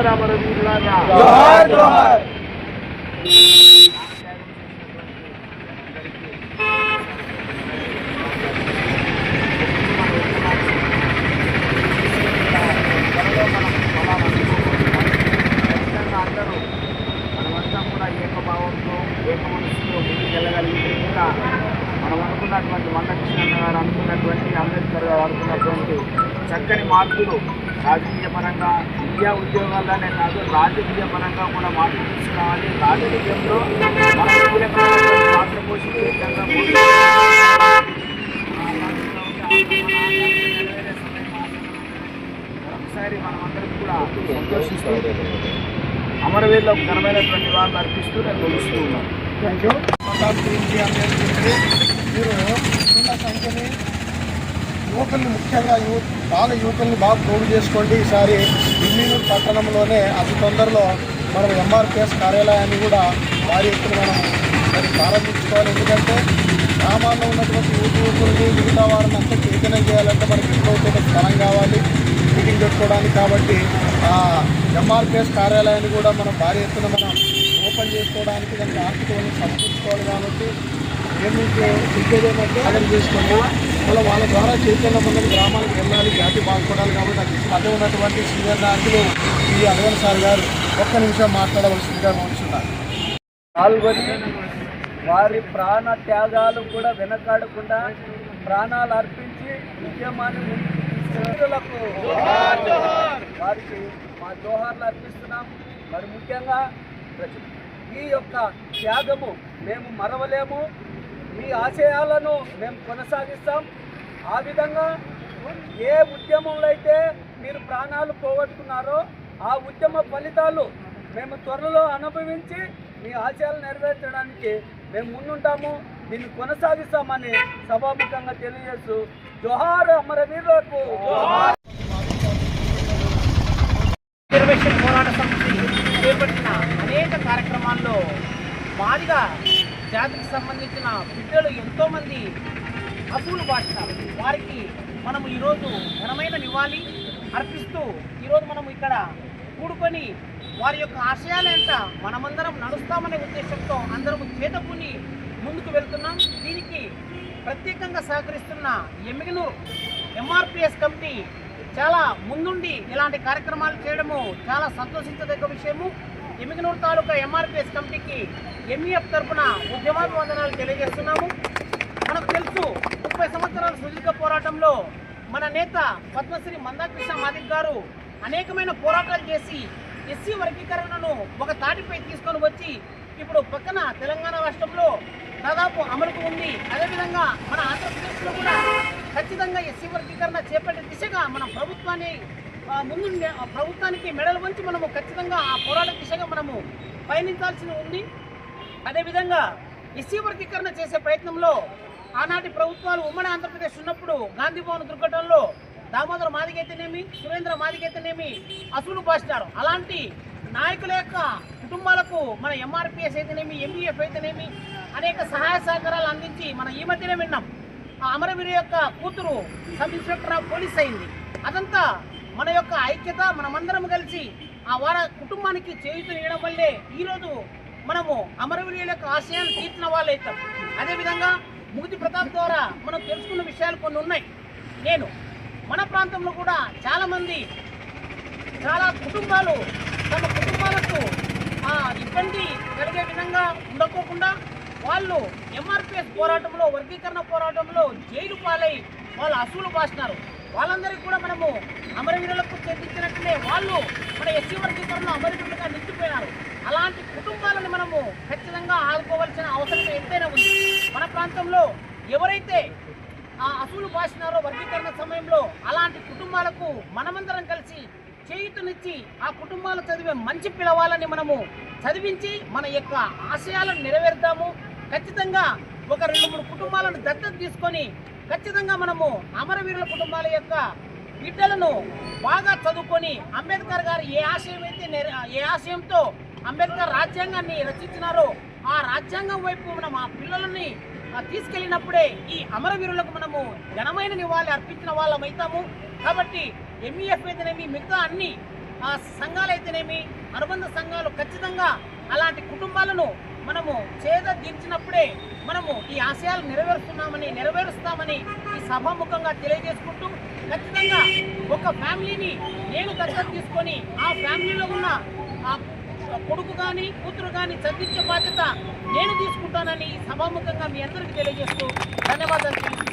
జోహార్ అమరవీరులారా జోహార్ జోహార్ ఏకభావంతో ఏక ముందుకు వెళ్ళగలిగితే ఇంకా మనం అనుకున్నటువంటి మందకృష్ణ గారు అనుకున్నటువంటి అంబేద్కర్ గారు అనుకున్నటువంటి చక్కని మార్పులు రాజకీయ పరంగా విద్యా ఉద్యోగాల్లోనే కాదు రాజకీయ పరంగా కూడా మార్పు తీసుకురావాలి రాజకీయంలో పాత్ర పోషించే విధంగా ఒకసారి మనమందరం కూడా సంతోషిస్తూ అమరవీరులకు ఘనమైనటువంటి వాళ్ళు అర్పిస్తూ నేను ముగిస్తూ ఉన్నాను మీరు చిన్న సంఖ్యని యువకుల్ని ముఖ్యంగా యువ బాల యువకుల్ని బాగా ప్రోగు చేసుకోండి ఈసారి ఢిల్లీనూరు పట్టణంలోనే అతి తొందరలో మనం ఎంఆర్పిఎస్ కార్యాలయాన్ని కూడా భారీ ఎత్తున మనం మరి ప్రారంభించుకోవాలి. ఎందుకంటే గ్రామాల్లో ఉన్నటువంటి యువత యువకుల్ని మిగతా వారిని అంతా చైతన్యం చేయాలంటే మనకి ఎప్పుడైతే స్థలం కావాలి మీటింగ్ పెట్టుకోవడానికి కాబట్టి ఆ ఎంఆర్పిఎస్ కార్యాలయాన్ని కూడా మనం భారీ ఎత్తున మనం ఓపెన్ చేసుకోవడానికి దానికి ఆర్థిక సమకూర్చుకోవాలి కాబట్టి మేము మీకు చెప్పేది ఏమంటే ఆర్డర్ చేసుకోండి మళ్ళీ వాళ్ళ ద్వారా చైతన్యం ఉన్నది గ్రామాలకు వెళ్ళాలి జాతి బాగుపడాలి కాబట్టి అది ఉన్నటువంటి సీనియర్ నాయకులు ఈ అడవన్ సార్ గారు ఒక్క నిమిషం మాట్లాడవలసిందిగా ఉంచున్నారు పాల్గొని వారి ప్రాణ త్యాగాలు కూడా వెనకాడకుండా ప్రాణాలు అర్పించి ఉద్యమాన్ని వారికి మా జోహార్లు అర్పిస్తున్నాం. మరి ముఖ్యంగా ఈ యొక్క త్యాగము మేము మరవలేము. మీ ఆశయాలను మేము కొనసాగిస్తాం. ఆ విధంగా ఏ ఉద్యమంలో అయితే మీరు ప్రాణాలు పోగొట్టుకున్నారో ఆ ఉద్యమ ఫలితాలు మేము త్వరలో అనుభవించి మీ ఆశయాలు నెరవేర్చడానికి మేము ముందుంటాము. దీన్ని కొనసాగిస్తామని సభాముఖంగా తెలియజేస్తూ జోహార్ అమరవీరులకు రిజర్వేషన్ పోరాట సమితి చేపట్టిన అనేక కార్యక్రమాల్లో మాదిగా జాతికి సంబంధించిన బిడ్డలు ఎంతోమంది అసూలు భాషిస్తారు వారికి మనము ఈరోజు ఘనమైన నివాళి అర్పిస్తూ ఈరోజు మనం ఇక్కడ కూడుకొని వారి యొక్క ఆశయాలేంట మనమందరం నడుస్తామనే ఉద్దేశంతో అందరం చేతపుని ముందుకు వెళ్తున్నాం. దీనికి ప్రత్యేకంగా సహకరిస్తున్న ఎమ్మిగనూరు ఎంఆర్పిఎస్ కమిటీ చాలా ముందుండి ఇలాంటి కార్యక్రమాలు చేయడము చాలా సంతోషించదగ్గ విషయము. ఎమ్మిగనూరు తాలూకా ఎంఆర్పిఎస్ కమిటీకి ఎంఈఎఫ్ తరఫున ఉద్యమాభివందనాలు తెలియజేస్తున్నాము. మనకు తెలుసు ముప్పై సంవత్సరాల సుదీర్ఘ పోరాటంలో మన నేత పద్మశ్రీ మందాకృష్ణ మాదిక్ గారు అనేకమైన పోరాటాలు చేసి ఎస్సీ వర్గీకరణను ఒక తాటిపై తీసుకొని వచ్చి ఇప్పుడు పక్కన తెలంగాణ రాష్ట్రంలో దాదాపు అమలుకు ఉంది అదేవిధంగా మన ఆంధ్రప్రదేశ్లో కూడా ఖచ్చితంగా ఎస్సీ వర్గీకరణ చేపట్టే దిశగా మన ప్రభుత్వాన్ని ముందు ప్రభుత్వానికి మెడలు వంచి మనము ఖచ్చితంగా ఆ పోరాట దిశగా మనము పయనించాల్సి ఉంది. అదేవిధంగా ఎస్సీ వర్గీకరణ చేసే ప్రయత్నంలో ఆనాటి ప్రభుత్వాలు ఉమ్మడి ఆంధ్రప్రదేశ్ ఉన్నప్పుడు గాంధీ భవన్ దుర్ఘటనలో దామోదర మాదిగైతేనేమి సురేంద్ర మాదిగైతేనేమి అసూలు పాసినారు అలాంటి నాయకుల యొక్క కుటుంబాలకు మన ఎంఆర్పిఎస్ అయితేనేమి ఎంబీఎఫ్ అయితేనేమి అనేక సహాయ సహకారాలు అందించి మనం ఈ మధ్యనే విన్నాం. ఆ అమరవీరు యొక్క కూతురు సబ్ ఇన్స్పెక్టర్ ఆఫ్ పోలీస్ అయింది. అదంతా మన యొక్క ఐక్యత మనమందరం కలిసి ఆ వారి కుటుంబానికి చేయుతనియడం వల్లే ఈరోజు మనము అమరవీరుల యొక్క ఆశయాన్ని తీర్చిన వాళ్ళు అవుతాం. అదేవిధంగా ముగితి ప్రతాప్ ద్వారా మనం తెలుసుకున్న విషయాలు కొన్ని ఉన్నాయి. నేను మన ప్రాంతంలో కూడా చాలామంది చాలా కుటుంబాలు తమ కుటుంబాలకు ఆ, ఇబ్బంది కలిగే విధంగా ఉండకోకుండా వాళ్ళు ఎంఆర్పిఎస్ పోరాటంలో వర్గీకరణ పోరాటంలో జైలు పాలై వాళ్ళు అసూలు పాసినారు. వాళ్ళందరికీ కూడా మనము అమరవీరులకు చెందించినట్టునే వాళ్ళు మన ఎస్సీ వర్గీకరణలో అమరవీరులుగా నిలిచిపోయారు. అలాంటి కుటుంబాలను మనము ఖచ్చితంగా ఆదుకోవాల్సిన అవసరం ఎంతైనా ఉంది. మన ప్రాంతంలో ఎవరైతే ఆ అసూలు భాషినారో వర్గీకరణ సమయంలో అలాంటి కుటుంబాలకు మనమందరం కలిసి చేయుతనిచ్చి ఆ కుటుంబాలు చదివే మంచి పిలవాలని మనము చదివించి మన యొక్క ఆశయాలను నెరవేర్దాము. ఖచ్చితంగా ఒక రెండు మూడు కుటుంబాలను దత్తత తీసుకొని ఖచ్చితంగా మనము అమరవీరుల కుటుంబాల యొక్క బిడ్డలను బాగా చదువుకొని అంబేద్కర్ గారు ఏ ఆశయం అయితే ఏ ఆశయంతో అంబేద్కర్ రాజ్యాంగాన్ని రచించినారో ఆ రాజ్యాంగం వైపు మనం ఆ పిల్లలని తీసుకెళ్ళినప్పుడే ఈ అమరవీరులకు మనము ఘనమైన నివాళి అర్పించిన వాళ్ళం అవుతాము కాబట్టి ఎంఈఎఫ్ అయితేనేమి మిగతా అన్ని ఆ సంఘాలైతేనేమి అనుబంధ సంఘాలు ఖచ్చితంగా అలాంటి కుటుంబాలను మనము చేద తీర్చినప్పుడే మనము ఈ ఆశయాలు నెరవేరుస్తున్నామని నెరవేరుస్తామని ఈ సభాముఖంగా తెలియజేసుకుంటూ ఖచ్చితంగా ఒక ఫ్యామిలీని నేను దత్తత తీసుకొని ఆ ఫ్యామిలీలో ఉన్న ఆ కొడుకు కానీ కూతురు కానీ చదివించే బాధ్యత నేను తీసుకుంటానని ఈ సభాముఖంగా మీ అందరికీ తెలియజేస్తూ ధన్యవాదాలు.